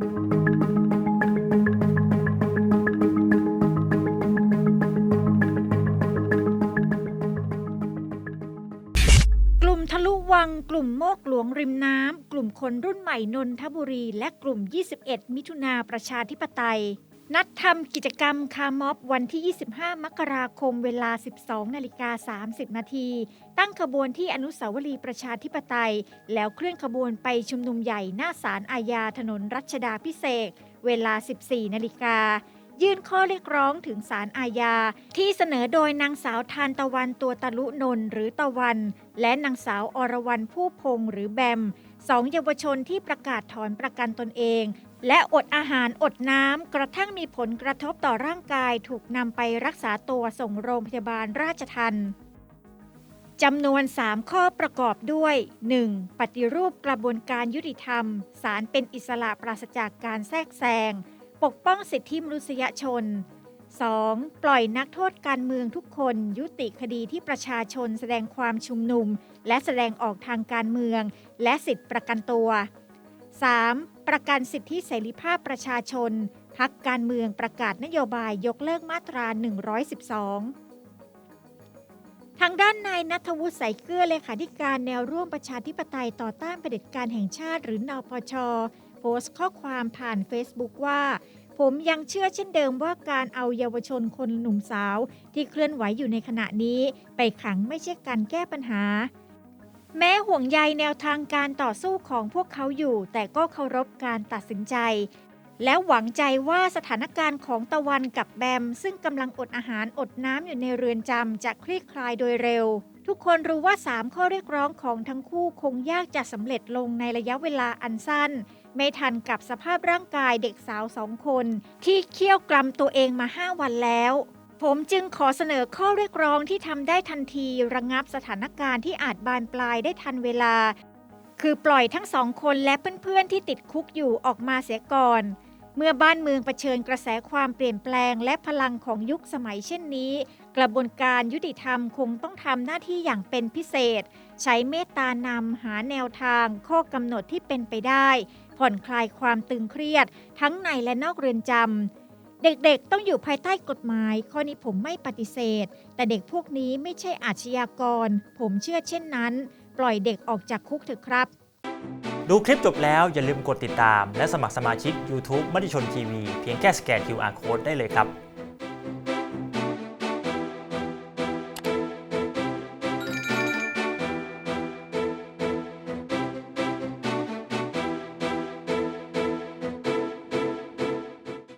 กลุ่มทะลุวัง กลุ่มโมกหลวงริมน้ำ กลุ่มคนรุ่นใหม่นนทบุรี และกลุ่ม 21 มิถุนาประชาธิปไตย นัดทำกิจกรรมคาร์ม็อบวันที่ 25 มกราคมเวลา 12 นาฬิกา 30 นาที ตั้งขบวนที่อนุสาวรีย์ประชาธิปไตย แล้วเคลื่อนขบวนไปชุมนุมใหญ่หน้าศาลอาญาถนนรัชดาพิเศษ เวลา 14 นาฬิกา ยื่นข้อเรียกร้องถึงศาลอาญา ที่เสนอโดยนางสาวทานตะวันตัวตะลุนนหรือตะวัน และนางสาวอรวรรณผู้พงษ์หรือแบมสองเยาวชนที่ประกาศถอนประกันตนเอง และอดอาหารอดน้ำกระทั่งมีผลกระทบต่อร่างกายถูกนำไปรักษาตัวส่งโรงพยาบาลราชทันจำนวน 3 ข้อประกอบด้วย 1. ปฏิรูปกระบวนการยุติธรรม ศาลเป็นอิสระปราศจากการแทรกแซง ปกป้องสิทธิมนุษยชน 2. ปล่อยนักโทษการเมืองทุกคนยุติคดีที่ประชาชนแสดงความชุมนุม และแสดงออกทางการเมือง และสิทธิประกันตัว 3. ประกันสิทธิเสรีภาพประชาชน พักการเมืองประกาศนโยบายยกเลิกมาตรา 112 ทางด้านนายนัทวุฒิใสายเกลือเลขาธิการแนวร่วมประชาธิปไตยต่อต้านเผด็จการแห่งชาติหรือนปช โพสต์ข้อความผ่าน Facebook ว่า ผมยังเชื่อเช่นเดิมว่าการเอาเยาวชนคนหนุ่มสาว ที่เคลื่อนไหวอยู่ในขณะนี้ ไปขังไม่ใช่การแก้ปัญหา แม้ห่วงใยแนวทางการต่อสู้ของพวกเขาอยู่ แต่ก็เคารพการตัดสินใจ และหวังใจว่าสถานการณ์ของตะวันกับแบม ซึ่งกำลังอดอาหารอดน้ำอยู่ในเรือนจำจะคลี่คลายโดยเร็ว ทุกคนรู้ว่า 3 ข้อเรียกร้องของทั้งคู่คงยากจะสำเร็จลงในระยะเวลาอันสั้น ไม่ทันกับสภาพร่างกายเด็กสาวสองคน ที่เคี่ยวกรำตัวเองมา 5 วันแล้ว ผมจึงขอเสนอข้อเรียกร้องที่ทำได้ทันทีระงับสถานการณ์ที่อาจบานปลายได้ทันเวลา คือปล่อยทั้งสองคนและเพื่อนๆที่ติดคุกอยู่ออกมาเสียก่อน เมื่อบ้านเมืองเผชิญกระแสความเปลี่ยนแปลงและพลังของยุคสมัยเช่นนี้ กระบวนการยุติธรรมคงต้องทำหน้าที่อย่างเป็นพิเศษ ใช้เมตตานำหาแนวทาง ข้อกำหนดที่เป็นไปได้ ผ่อนคลายความตึงเครียด ทั้งในและนอกเรือนจำ เด็กๆ ต้องอยู่ภายใต้กฎหมาย ข้อนี้ผมไม่ปฏิเสธ แต่เด็กพวกนี้ไม่ใช่อาชญากร ผมเชื่อเช่นนั้น ปล่อยเด็กออกจากคุกเถอะครับ ดูคลิปจบแล้วอย่าลืมกดติดตาม และสมัครสมาชิก YouTube มติชนทีวีเพียงแค่สแกน QR Code ได้เลยครับ